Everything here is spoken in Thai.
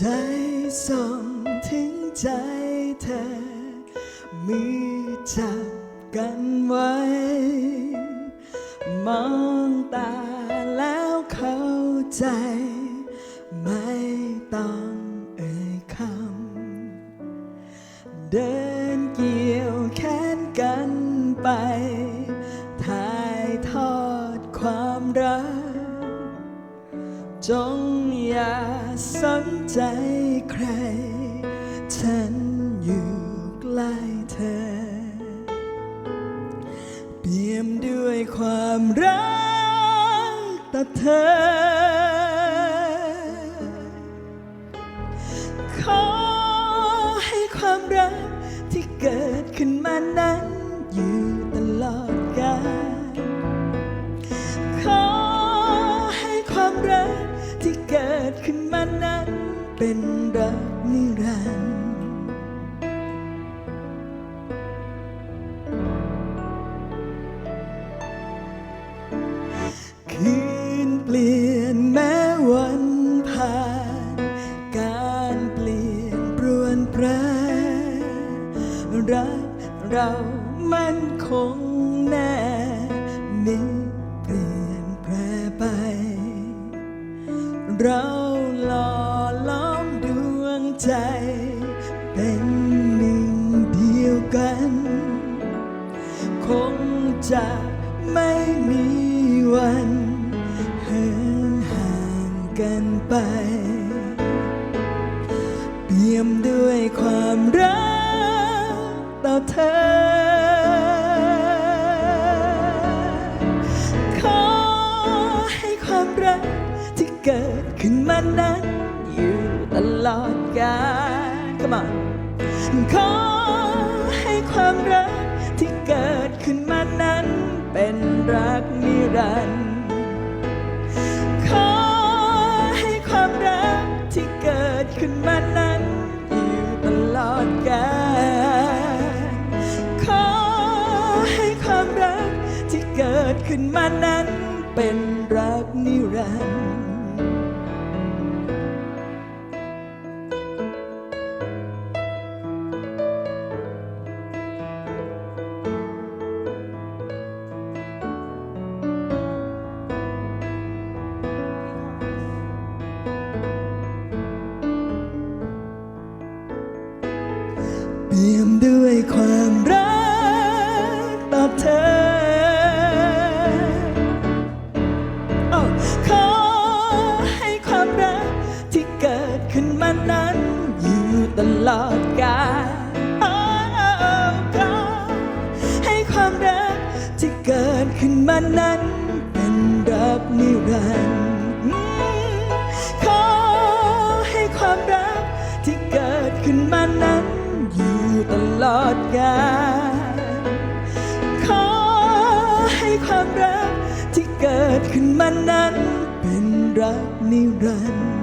ใจส่งถึงใจเธอ มือจับกันไว้ มองตาแล้วเข้าใจ ไม่ต้องเอ่ยคำ เดินเกี่ยวแขนกันไป จงอย่าสนใจใคร ฉันอยู่ใกล้เธอ เปี่ยมด้วยความรักต่อเธอ ขอให้ความรักที่เกิด รักที่เกิดขึ้นมานั้นเป็นรักนิรันดร์คืนเปลี่ยนแม้วันผ่าน การเปลี่ยนปรวนแปรรักเรามันคงแน่ เราหล่อล้อมดวงใจ เป็นหนึ่งเดียวกัน คงจะไม่มีวันเหินห่างกันไป เปี่ยมด้วยความรักต่อเธอ เกิดขึ้นมานั้น อยู่ตลอดกาล Come on ขอให้ความรักที่เกิดขึ้นมานั้น เป็นรักนิรันดร์ขอให้ความรักที่เกิดขึ้นมานั้น อยู่ตลอดกาลขอให้ความรักที่เกิดขึ้นมานั้น เป็นรักนิรันดร์ เปี่ยมด้วยความรักต่อเธอ ขอให้ความรักที่เกิดขึ้นมานั้น อยู่ตลอดกาลขอให้ความรักที่เกิดขึ้นมานั้น เป็นรักนิรันดร์ ดกาลขอให้ความรักที่เกิดขึ้นมานั้นเป็นรักนิรันดร์